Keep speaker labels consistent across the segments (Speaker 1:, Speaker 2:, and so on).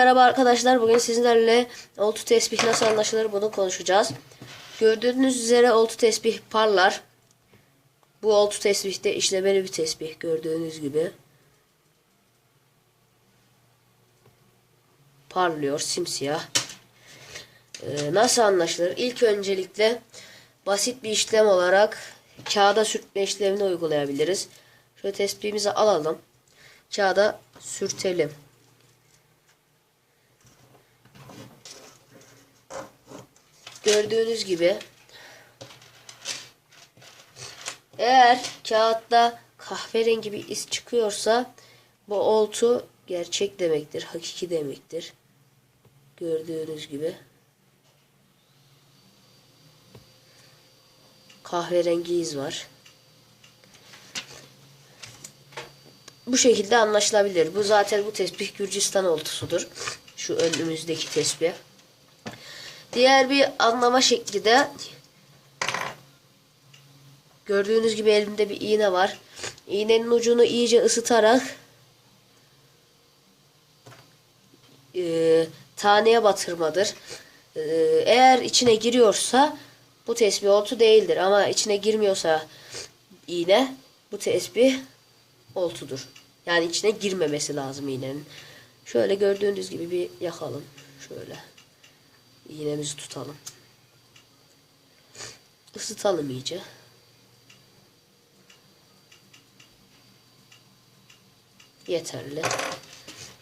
Speaker 1: Merhaba arkadaşlar. Bugün sizlerle oltu tesbih nasıl anlaşılır bunu konuşacağız. Gördüğünüz üzere oltu tesbih parlar. Bu oltu tesbih de işlemeli bir tesbih gördüğünüz gibi. Parlıyor simsiyah. Ee, nasıl anlaşılır? İlk öncelikle basit bir işlem olarak kağıda sürtme işlemini uygulayabiliriz. Şöyle tespihimizi alalım. Kağıda sürtelim. Gördüğünüz gibi eğer kağıtta kahverengi bir iz çıkıyorsa bu oltu gerçek demektir, hakiki demektir. Gördüğünüz gibi kahverengi iz var. Bu şekilde anlaşılabilir. Bu zaten bu tesbih Gürcistan oltusudur. Şu önümüzdeki tesbih. Diğer bir anlama şekli de gördüğünüz gibi elimde bir iğne var. İğnenin ucunu iyice ısıtarak e, taneye batırmadır. E, eğer içine giriyorsa bu tesbih oltu değildir. Ama içine girmiyorsa iğne bu tesbih oltudur. Yani içine girmemesi lazım iğnenin. Şöyle gördüğünüz gibi bir yakalım. Şöyle. İğnemizi tutalım. Isıtalım iyice. Yeterli.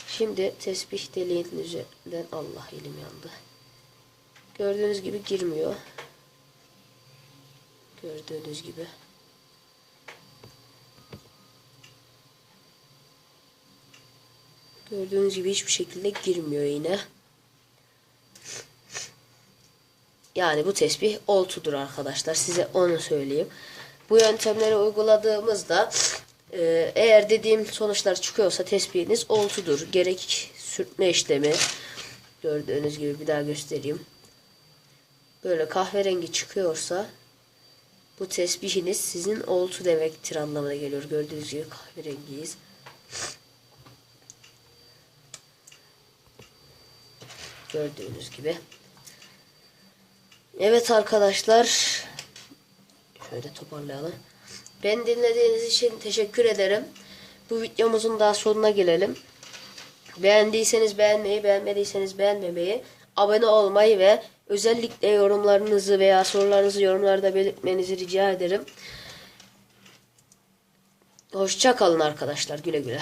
Speaker 1: Şimdi tesbih deliğinin üzerinden Allah elim yandı. Gördüğünüz gibi girmiyor. Gördüğünüz gibi. Gördüğünüz gibi hiçbir şekilde girmiyor yine. Yani bu tesbih oltudur arkadaşlar. Size onu söyleyeyim. Bu yöntemleri uyguladığımızda e, eğer dediğim sonuçlar çıkıyorsa tesbihiniz oltudur. Gerek sürtme işlemi gördüğünüz gibi bir daha göstereyim. Böyle kahverengi çıkıyorsa bu tesbihiniz sizin oltu demektir anlamına geliyor. Gördüğünüz gibi kahverengiyiz. Gördüğünüz gibi. Evet arkadaşlar. Şöyle toparlayalım. Ben dinlediğiniz için teşekkür ederim. Bu videomuzun daha sonuna gelelim. Beğendiyseniz beğenmeyi, beğenmediyseniz beğenmemeyi, abone olmayı ve özellikle yorumlarınızı veya sorularınızı yorumlarda belirtmenizi rica ederim. Hoşça kalın arkadaşlar. Güle güle.